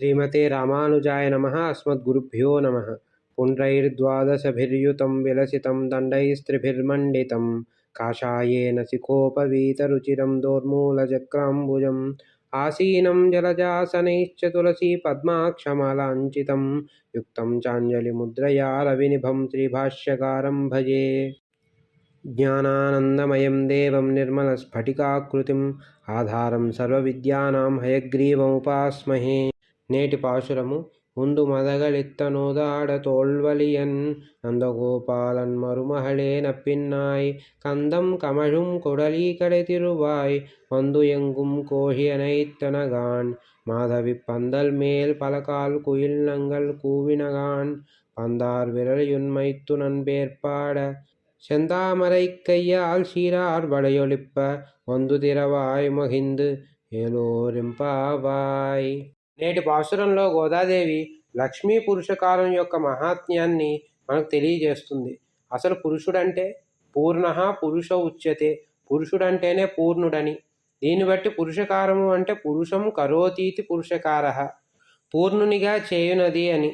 श्रीमते रामानुजाय नमः। अस्मद्गुरुभ्यो नमः। पुण्ड्रैर्द्वादशभिर्युतं विलसितं दण्डैस्त्रिभिर्मण्डितं। काषायेन शिखोपवीतरुचिरं दोर्मूलचक्राम्बुजम्। आसीनं जलजासनैश्च तुलसीपद्माक्षमलाञ्चितं युक्तं चाञ्जलिमुद्रया रविनिभं श्रीभाष्यकारं भजे। ज्ञानानन्दमयं देवं निर्मलस्फटिकाकृतिम्। आधारं सर्वविद्यानां हयग्रीवमुपास्महे। నేటి పాశురము உண்டு மதகளித்தனோதாட தோல்வலியன் நந்தகோபாலன் மருமகளே நப்பின்னாய் கந்தம் கமழும் கொடலி கடை திருவாய் வந்து எங்கும் கோழியனைத்தனகான் மாதவி பந்தல் மேல் பலகால் குயில் நங்கள் கூவினகான் பந்தார் விரலியுன்மைத்து நண்பேற்பாட செந்தாமரை கையால் சீரார் வளையொலிப்ப వందు తిరవాయ్ మహింద్ ఏలోరింపావాయ్ నేటి పాసురంలో గోదాదేవి లక్ష్మీ పురుషకారం యొక్క మహాత్మ్యాన్ని మనకు తెలియజేస్తుంది. అసలు పురుషుడంటే పూర్ణ పురుష ఉచ్యతే. పురుషుడంటేనే పూర్ణుడని. దీన్ని బట్టి పురుషకారము అంటే పురుషం కరోతీతి పురుషకార. పూర్ణునిగా చేయునది అని.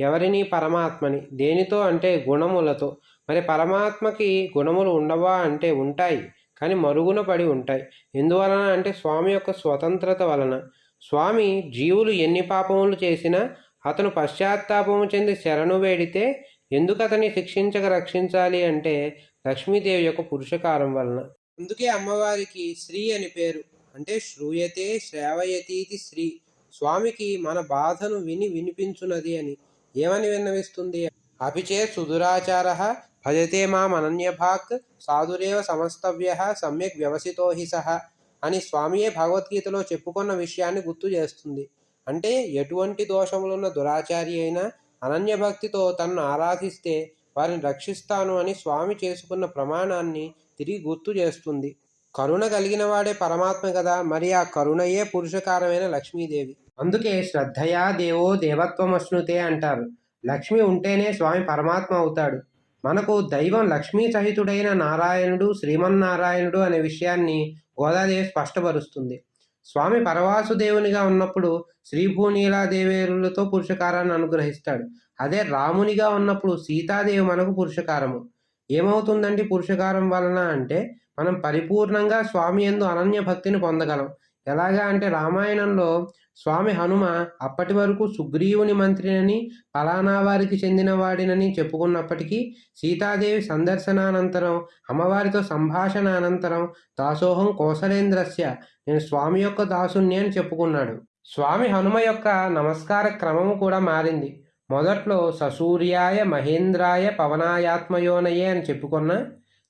ఎవరిని? పరమాత్మని. దేనితో అంటే గుణములతో. మరి పరమాత్మకి గుణములు ఉండవా అంటే ఉంటాయి. కానీ మరుగున పడి ఉంటాయి. ఎందువలన అంటే స్వామి యొక్క స్వతంత్రత వలన. స్వామి జీవులు ఎన్ని పాపములు చేసినా అతను పశ్చాత్తాపము చెంది శరణు వేడితే ఎందుకు అతన్ని శిక్షించక రక్షించాలి అంటే లక్ష్మీదేవి యొక్క పురుషకారం వలన. అందుకే అమ్మవారికి శ్రీ అని పేరు. అంటే శ్రూయతే శ్రావయతీతి శ్రీ. స్వామికి మన బాధను విని వినిపించున్నది అని ఏమని విన్నవిస్తుంది? అభిచే సుదురాచార భజతే మామనన్యభాక్ సాధురేవ సమస్తవ్య సమ్యక్ వ్యవసితో హి సహ. అని స్వామియే భగవద్గీతలో చెప్పుకున్న విషయాన్ని గుర్తు చేస్తుంది. అంటే ఎటువంటి దోషములున్న దురాచారి అయినా అనన్యభక్తితో తనను ఆరాధిస్తే వారిని రక్షిస్తాను అని స్వామి చేసుకున్న ప్రమాణాన్ని తిరిగి గుర్తు చేస్తుంది. కరుణ కలిగిన వాడే పరమాత్మ కదా మరి ఆ కరుణయే పురుషకారమైన లక్ష్మీదేవి. అందుకే శ్రద్ధయా దేవో దేవత్వమశ్నుతే అంటారు. లక్ష్మి ఉంటేనే స్వామి పరమాత్మ అవుతాడు. మనకు దైవం లక్ష్మీ సహితుడైన నారాయణుడు శ్రీమన్నారాయణుడు అనే విషయాన్ని గోదాదేవి స్పష్టపరుస్తుంది. స్వామి పరవాసుదేవునిగా ఉన్నప్పుడు శ్రీభూనీలాదేవేరులతో పురుషకారాన్ని అనుగ్రహిస్తాడు. అదే రామునిగా ఉన్నప్పుడు సీతాదేవి మనకు పురుషకారము. ఏమవుతుందండి పురుషకారం వలన అంటే మనం పరిపూర్ణంగా స్వామి ఎందు అనన్య భక్తిని పొందగలం. ఎలాగా అంటే రామాయణంలో స్వామి హనుమ అప్పటి వరకు సుగ్రీవుని మంత్రినని ఫలానా వారికి చెందిన వాడినని చెప్పుకున్నప్పటికీ సీతాదేవి సందర్శనానంతరం అమ్మవారితో సంభాషణ అనంతరం దాసోహం కోసలేంద్రస్య నేను స్వామి యొక్క దాసుణ్ణి అని చెప్పుకున్నాడు. స్వామి హనుమ యొక్క నమస్కార క్రమము కూడా మారింది. మొదట్లో ససూర్యాయ మహేంద్రాయ పవనాయాత్మయోనయే అని చెప్పుకున్న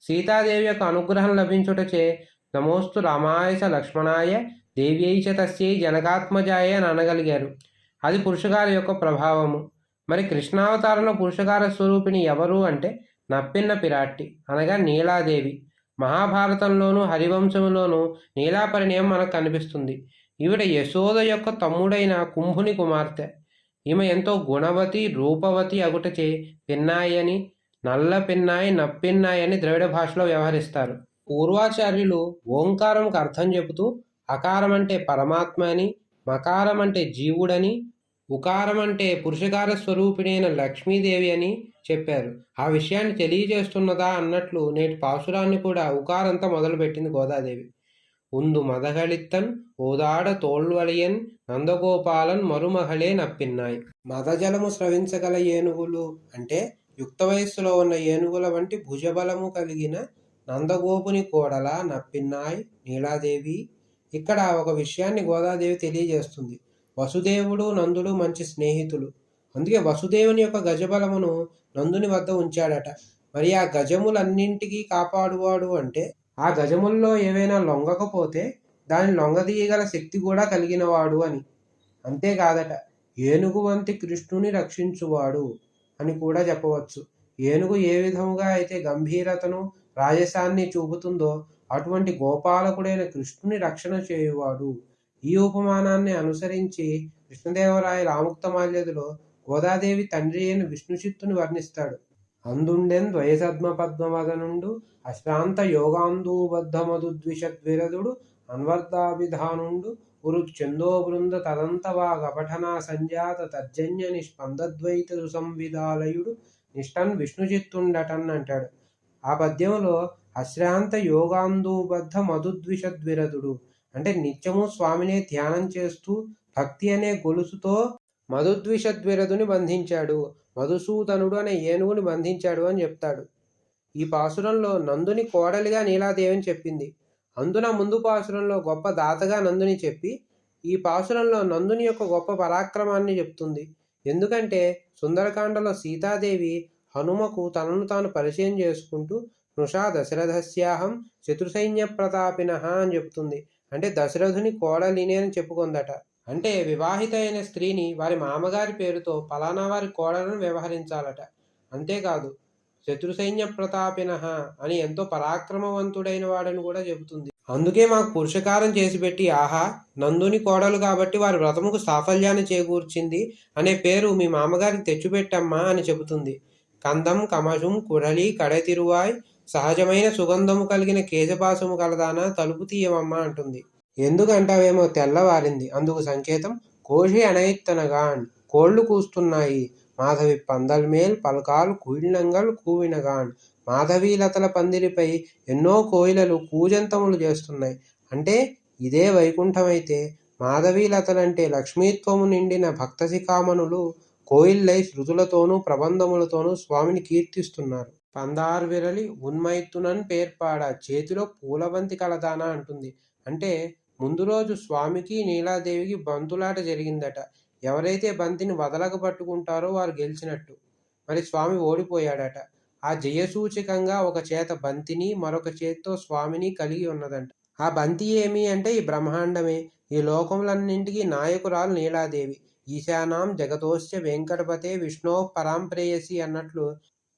సీతాదేవి యొక్క అనుగ్రహం లభించుటచే నమోస్తు రామాయస లక్ష్మణాయ దేవ్యైచ తస్యై జనకాత్మజాయే అని అనగలిగారు. అది పురుషకార యొక్క ప్రభావము. మరి కృష్ణావతారంలో పురుషకార స్వరూపిణి ఎవరు అంటే నప్పిన్న పిరాట్టి అనగా నీలాదేవి. మహాభారతంలోనూ హరివంశంలోనూ నీలాపరిణయం మనకు కనిపిస్తుంది. ఈవిడ యశోద యొక్క తమ్ముడైన కుంభుని కుమార్తె. ఈమె ఎంతో గుణవతి రూపవతి అగుటచే పిన్నాయి అని నల్ల పిన్నాయి నప్పిన్నాయని ద్రవిడ భాషలో వ్యవహరిస్తారు. పూర్వాచార్యులు ఓంకారంకు అర్థం చెబుతూ అకారం అంటే పరమాత్మ అని మకారం అంటే జీవుడని ఉకారం అంటే పురుషకార స్వరూపిణైన లక్ష్మీదేవి అని చెప్పారు. ఆ విషయాన్ని తెలియజేస్తున్నదా అన్నట్లు నేటి పాసురాన్ని కూడా ఉకారంతో మొదలుపెట్టింది గోదాదేవి. ఉందు మదగళిత్తన్ ఓదాడ తోల్వలియన్ నందగోపాలన్ మరుమహళే నప్పిన్నాయి. మదజలము స్రవించగల ఏనుగులు అంటే యుక్త వయస్సులో ఉన్న ఏనుగుల వంటి భుజబలము కలిగిన నందగోపుని కోడల నప్పిన్నాయ్ నీలాదేవి. ఇక్కడ ఒక విషయాన్ని గోదాదేవి తెలియజేస్తుంది. వసుదేవుడు నందుడు మంచి స్నేహితులు. అందుకే వసుదేవుని యొక్క గజబలమును నందుని వద్ద ఉంచాడట. మరి ఆ గజములన్నింటికీ కాపాడువాడు అంటే ఆ గజముల్లో ఏవైనా లొంగకపోతే దాని లొంగదీయగల శక్తి కూడా కలిగినవాడు అని. అంతేకాదట ఏనుగు వంటి కృష్ణుని రక్షించువాడు అని కూడా చెప్పవచ్చు. ఏనుగు ఏ విధముగా అయితే గంభీరతను రాజసాన్ని చూపుతుందో అటువంటి గోపాలకుడైన కృష్ణుని రక్షణ చేయువాడు. ఈ ఉపమానాన్ని అనుసరించి కృష్ణదేవరాయ రాముక్తమాల్యదులో గోదాదేవి తండ్రి అయిన విష్ణుచిత్తుని వర్ణిస్తాడు. అందుండెన్ ద్వయసద్మ పద్మవదనుండు అశ్రాంత యోగాంధూబద్ధమధుద్విషద్విరదుడు అన్వర్ధాభిధానుండు చందో బృంద తదంతవా గపఠనా సంజాత తర్జన్య నిష్పందద్వైత సుసంవిధాలయుడు నిష్టన్ విష్ణుచిత్తుండటన్ అంటాడు. ఆ పద్యంలో అశ్రాంత యోగాంధుబద్ధ మధుద్విషద్విరదుడు అంటే నిత్యము స్వామినే ధ్యానం చేస్తూ భక్తి అనే గొలుసుతో మధుద్విషద్విరదుని బంధించాడు. మధుసూదనుడు అనే ఏనుగుని బంధించాడు అని చెప్తాడు. ఈ పాసురంలో నందుని కోడలిగా నీలాదేవిని చెప్పింది. అందున ముందు పాసురంలో గొప్ప దాతగా నందుని చెప్పి ఈ పాసురంలో నందుని యొక్క గొప్ప పరాక్రమాన్ని చెప్తుంది. ఎందుకంటే సుందరకాండలో సీతాదేవి హనుమకు తనను తాను పరిచయం చేసుకుంటూ నృషా దశరథస్యాహం శత్రుసైన్య ప్రతాపిన అని చెప్తుంది అంటే దశరథుని కోడలిని అని చెప్పుకుందట. అంటే వివాహిత అయిన స్త్రీని వారి మామగారి పేరుతో ఫలానా వారి కోడలను వ్యవహరించాలట. అంతేకాదు శత్రుసైన్య ప్రతాపిన అని ఎంతో పరాక్రమవంతుడైన వాడని కూడా చెబుతుంది. అందుకే మాకు పురుషకారం చేసి పెట్టి ఆహా నందుని కోడలు కాబట్టి వారి వ్రతముకు సాఫల్యాన్ని చేకూర్చింది అనే పేరు మీ మామగారికి తెచ్చిపెట్టమ్మా అని చెబుతుంది. కందం కమజం కురలి కడతిరువాయ్ సహజమైన సుగంధము కలిగిన కేశపాసము కలదాన తలుపు తీయమమ్మ అంటుంది. ఎందుకంటావేమో తెల్లవారింది. అందుకు సంకేతం కోషి అనయిత్తనగాన్ కోళ్ళు కూస్తున్నాయి. మాధవి పందల్ మేల్ పలకాలు కుయిళ్ళంగల్ కూవినగాన్. మాధవీలతల పందిరిపై ఎన్నో కోయిలలు కూజంతములు చేస్తున్నాయి. అంటే ఇదే వైకుంఠమైతే మాధవీలతలంటే లక్ష్మీత్వము నిండిన భక్త శిఖామణులు కోయిల్లై శృతులతోనూ ప్రబంధములతోనూ స్వామిని కీర్తిస్తున్నారు. పందారు విరలి ఉన్మైత్తునన్ పేర్పాడ చేతిలో పూలబంతి కలదాన అంటుంది. అంటే ముందు రోజు స్వామికి నీలాదేవికి బంతులాట జరిగిందట. ఎవరైతే బంతిని వదలక పట్టుకుంటారో వారు గెలిచినట్టు. మరి స్వామి ఓడిపోయాడట. ఆ జయసూచకంగా ఒక చేత బంతిని మరొక చేతితో స్వామిని కలిగి ఉన్నదంట. ఆ బంతి ఏమి అంటే ఈ బ్రహ్మాండమే. ఈ లోకములన్నింటికి నాయకురాలు నీలాదేవి. ఈశానాం జగతోశ్చ వెంకటపతే విష్ణో పరాంప్రేయసి అన్నట్లు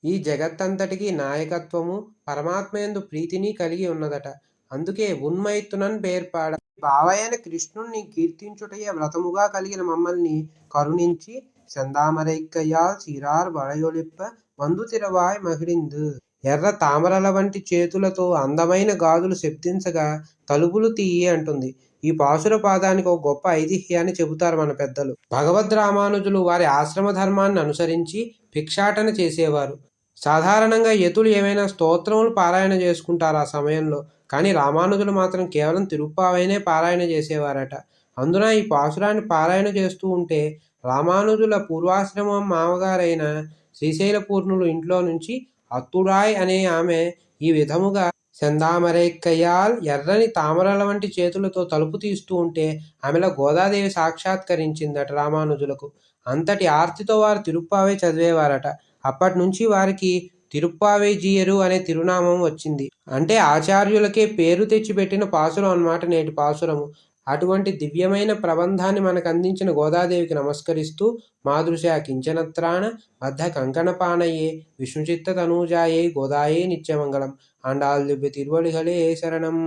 ఈ జగత్తంతటికి నాయకత్వము పరమాత్మయందు ప్రీతిని కలిగి ఉన్నదట. అందుకే ఉన్మైత్తునన్ పేర్పాడ. బావైన కృష్ణుణ్ణి కీర్తించుటయే వ్రతముగా కలిగిన మమ్మల్ని కరుణించి చందామరైక్కయ్యా చీరార్ వడయొలిప్ప మందు తిరవాయ్ మహిడిందు. ఎర్ర తామరల వంటి చేతులతో అందమైన గాజులు శబ్దించగా తలుపులు తీయి అంటుంది. ఈ పాసుర పాదానికి ఒక గొప్ప ఐతిహ్యాన్ని చెబుతారు మన పెద్దలు. భగవద్ రామానుజులు వారి ఆశ్రమ ధర్మాన్ని అనుసరించి భిక్షాటన చేసేవారు. సాధారణంగా యతులు ఏమైనా స్తోత్రములు పారాయణ చేసుకుంటారు ఆ సమయంలో కానీ రామానుజులు మాత్రం కేవలం తిరుప్పావైనే పారాయణ చేసేవారట. అందున ఈ పాసురాన్ని పారాయణ చేస్తూ ఉంటే రామానుజుల పూర్వాశ్రమం మామగారైన శ్రీశైల పూర్ణులు ఇంట్లో నుంచి అత్తురాయ్ అనే ఆమె ఈ విధముగా చందామరేక్కయ్యాల్ ఎర్రని తామరల వంటి చేతులతో తలుపు తీస్తూ ఉంటే ఆమెలో గోదాదేవి సాక్షాత్కరించిందట రామానుజులకు. అంతటి ఆర్తితో వారు తిరుప్పావే చదివేవారట. అప్పటి నుంచి వారికి తిరుప్పావేజీయరు అనే తిరునామం వచ్చింది. అంటే ఆచార్యులకే పేరు తెచ్చిపెట్టిన పాసురం అన్నమాట నేటి పాసురము. అటువంటి దివ్యమైన ప్రబంధాన్ని మనకు అందించిన గోదాదేవికి నమస్కరిస్తూ మాదృశ కించనత్రాణ బద్ధ కంకణపానయే విష్ణుచిత్త తనూజాయే గోదాయే నిత్యమంగళం. ఆండాల్ దివ్య తిరువళిగలే శరణం.